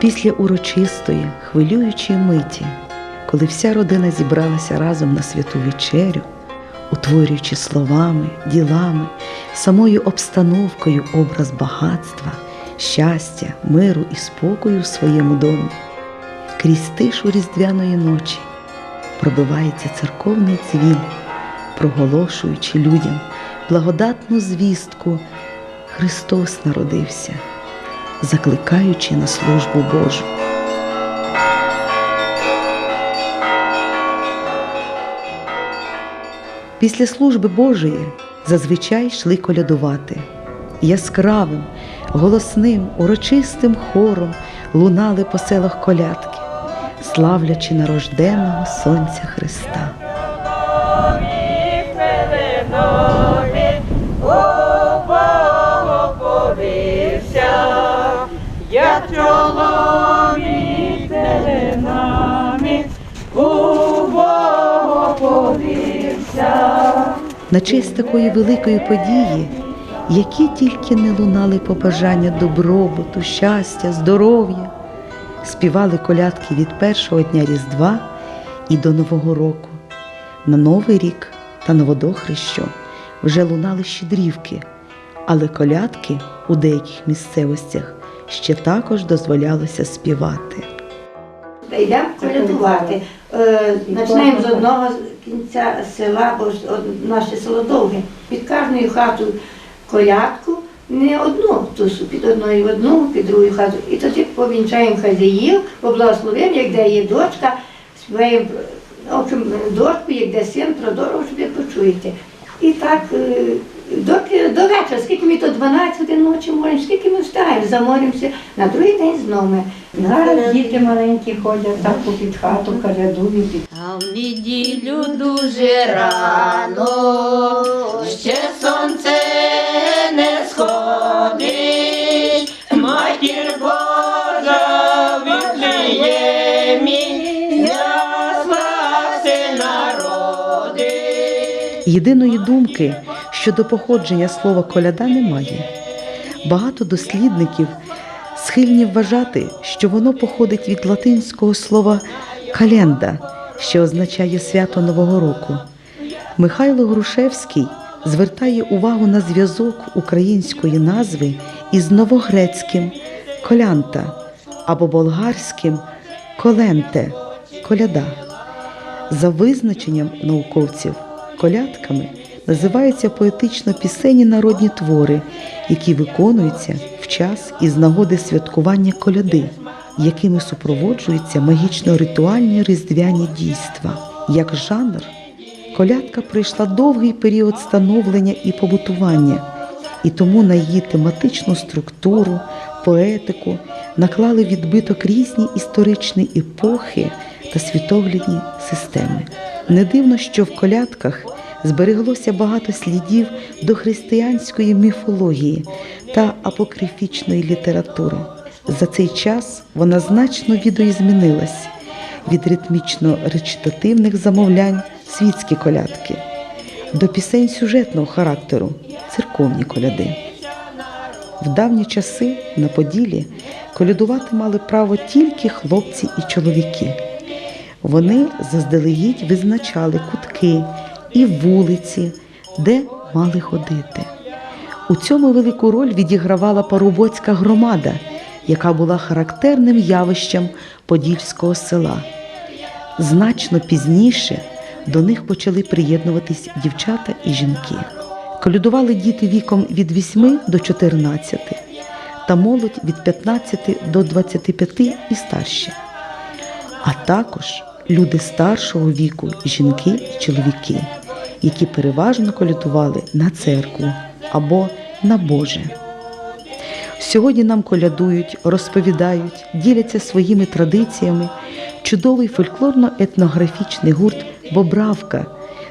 Після урочистої, хвилюючої миті, коли вся родина зібралася разом на святу вечерю, утворюючи словами, ділами, самою обстановкою образ багатства, щастя, миру і спокою в своєму домі, крізь тишу різдвяної ночі пробивається церковний дзвін, проголошуючи людям благодатну звістку Христос народився, закликаючи на службу Божу. Після служби Божої зазвичай йшли колядувати. Яскравим, голосним, урочистим хором лунали по селах колядки, славлячи нарожденного Сонця Христа. Як чоловік у Богу повівся. На честь такої великої події, які тільки не лунали побажання добробуту, щастя, здоров'я, співали колядки від першого дня Різдва і до Нового року. На Новий рік та Новодохрещу вже лунали щедрівки, але колядки у деяких місцевостях ще також дозволялося співати. Йдемо колядувати. Е, Починаємо з одного кінця села, бо наше село довге. Під кожною хатою колядку, не одну тусу, під одною одну, під другою хату. І тоді повінчаємо хазяїв, поблагословимо, як де є дочка, співаємо дочку, як де син, про дорогу, що ви почуєте. І так е, доки, до вечора, скільки ми то 12 ночі молимо, скільки ми встаємо, замолимося, на другий день знову. Зараз діти маленькі ходять так під хату, колядують. А в неділю дуже рано, ще сонце не сходить, матір Божа в Віфлеємі, яслася народи. Єдиної думки щодо походження слова коляда немає. Багато дослідників схильні вважати, що воно походить від латинського слова календа, що означає свято Нового року. Михайло Грушевський звертає увагу на зв'язок української назви із новогрецьким колянта або болгарським коленте коляда. За визначенням науковців, колядками називаються поетично пісенні народні твори, які виконуються в час із нагоди святкування коляди, якими супроводжуються магічно-ритуальні різдвяні дійства. Як жанр, колядка пройшла довгий період становлення і побутування, і тому на її тематичну структуру, поетику наклали відбиток різні історичні епохи та світоглядні системи. Не дивно, що в колядках збереглося багато слідів до християнської міфології та апокрифічної літератури. За цей час вона значно відоізмінилась від ритмічно-речитативних замовлянь світські колядки до пісень сюжетного характеру церковні коляди. В давні часи на Поділі колядувати мали право тільки хлопці і чоловіки. Вони заздалегідь визначали кутки і вулиці, де мали ходити. У цьому велику роль відігравала парубоцька громада, яка була характерним явищем подільського села. Значно пізніше до них почали приєднуватись дівчата і жінки. Колядували діти віком від 8 до 14 та молодь від 15 до 25 і старші, а також люди старшого віку, жінки і чоловіки, які переважно колядували на церкву або на Боже. Сьогодні нам колядують, розповідають, діляться своїми традиціями чудовий фольклорно-етнографічний гурт Бобравка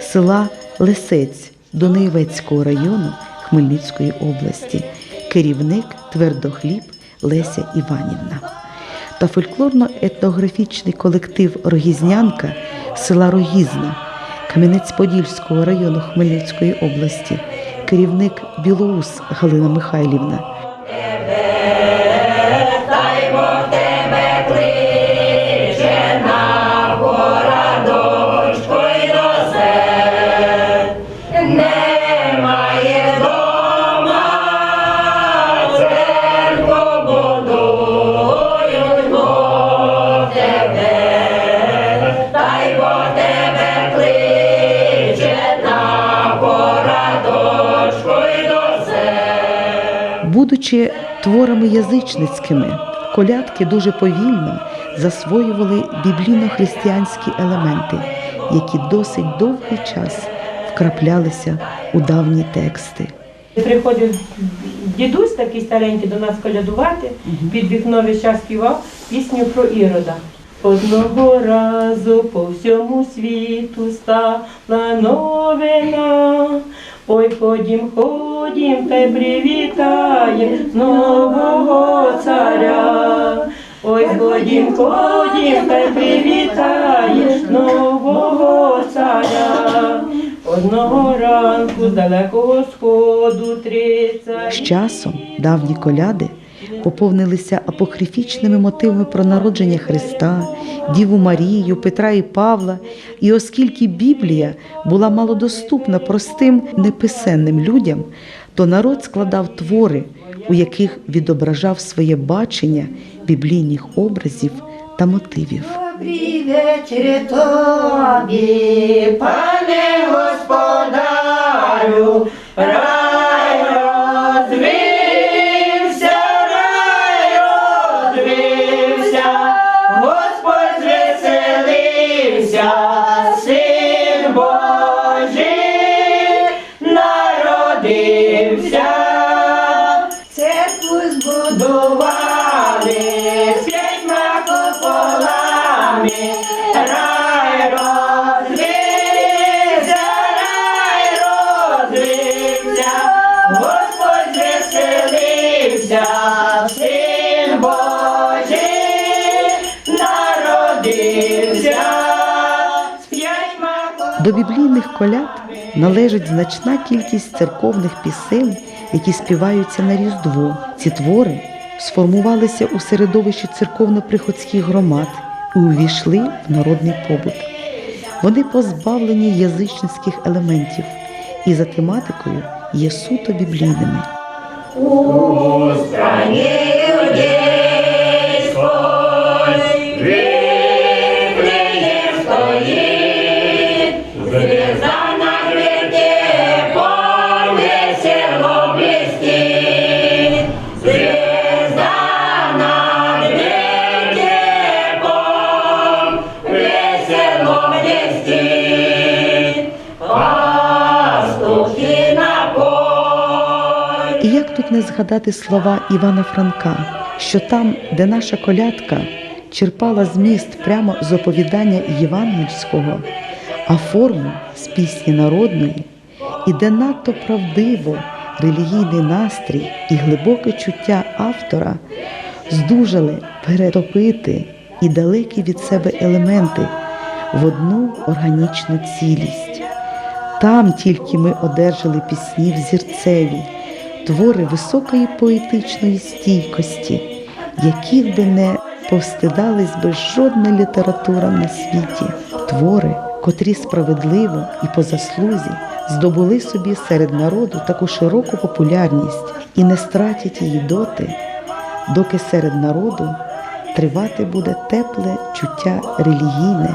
села Лисець Донеєвецького району Хмельницької області, керівник Твердохліб Леся Іванівна та фольклорно-етнографічний колектив Рогізнянка села Рогізна Кам'янець-Подільського району Хмельницької області, керівник Білоус Галина Михайлівна. Будучи творами язичницькими, колядки дуже повільно засвоювали біблійно-християнські елементи, які досить довгий час вкраплялися у давні тексти. Приходив дідусь такий старенький до нас колядувати, під вікно весь час співав пісню про Ірода. Одного разу по всьому світу стала новина. Ой, ходім, ходім, та й привітаєм нового царя. Ой, ходім, ходім, та й привітаєм нового царя. Одного ранку з далекого сходу тридцять. З часом давні коляди поповнилися апокрифічними мотивами про народження Христа, Діву Марію, Петра і Павла. І оскільки Біблія була малодоступна простим неписенним людям, то народ складав твори, у яких відображав своє бачення біблійних образів та мотивів. Вечір тобі, Пане господарю, До біблійних коляд належить значна кількість церковних пісень, які співаються на Різдво. Ці твори сформувалися у середовищі церковно-приходських громад і увійшли в народний побут. Вони позбавлені язичницьких елементів і за тематикою є суто біблійними. Не згадати слова Івана Франка, що там, де наша колядка черпала зміст прямо з оповідання євангельського, а форму з пісні народної, і де надто правдиво релігійний настрій і глибоке чуття автора здужали перетопити і далекі від себе елементи в одну органічну цілість. Там тільки ми одержали пісні взірцеві, твори високої поетичної стійкості, яких би не повстидались би жодна література на світі, твори, котрі справедливо і по заслузі здобули собі серед народу таку широку популярність і не стратять її доти, доки серед народу тривати буде тепле чуття релігійне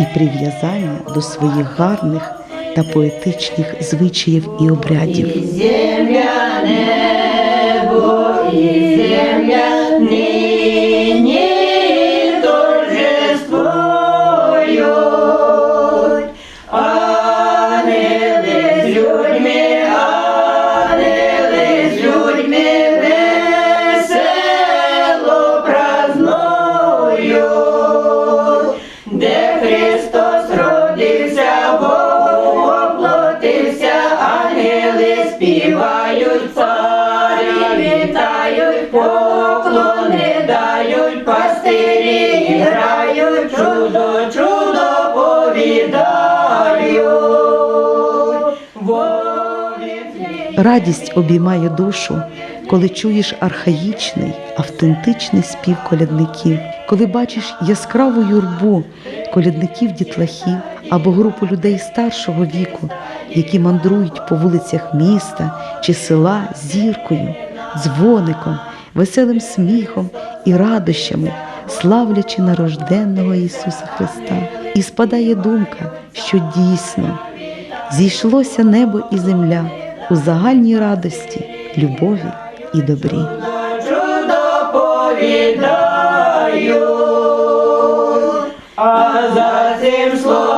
і прив'язання до своїх гарних та поетичних звичаїв і обрядів. земля, небо і земля нині поклони дають, пастирі грають, чудо, чудо повідають. Радість обіймає душу, коли чуєш архаїчний, автентичний спів колядників, коли бачиш яскраву юрбу колядників-дітлахів або групу людей старшого віку, які мандрують по вулицях міста чи села зіркою, дзвоником, веселим сміхом і радощами, славлячи нарожденного Ісуса Христа. І спадає думка, що дійсно зійшлося небо і земля у загальній радості, любові і добрі. а за цим словом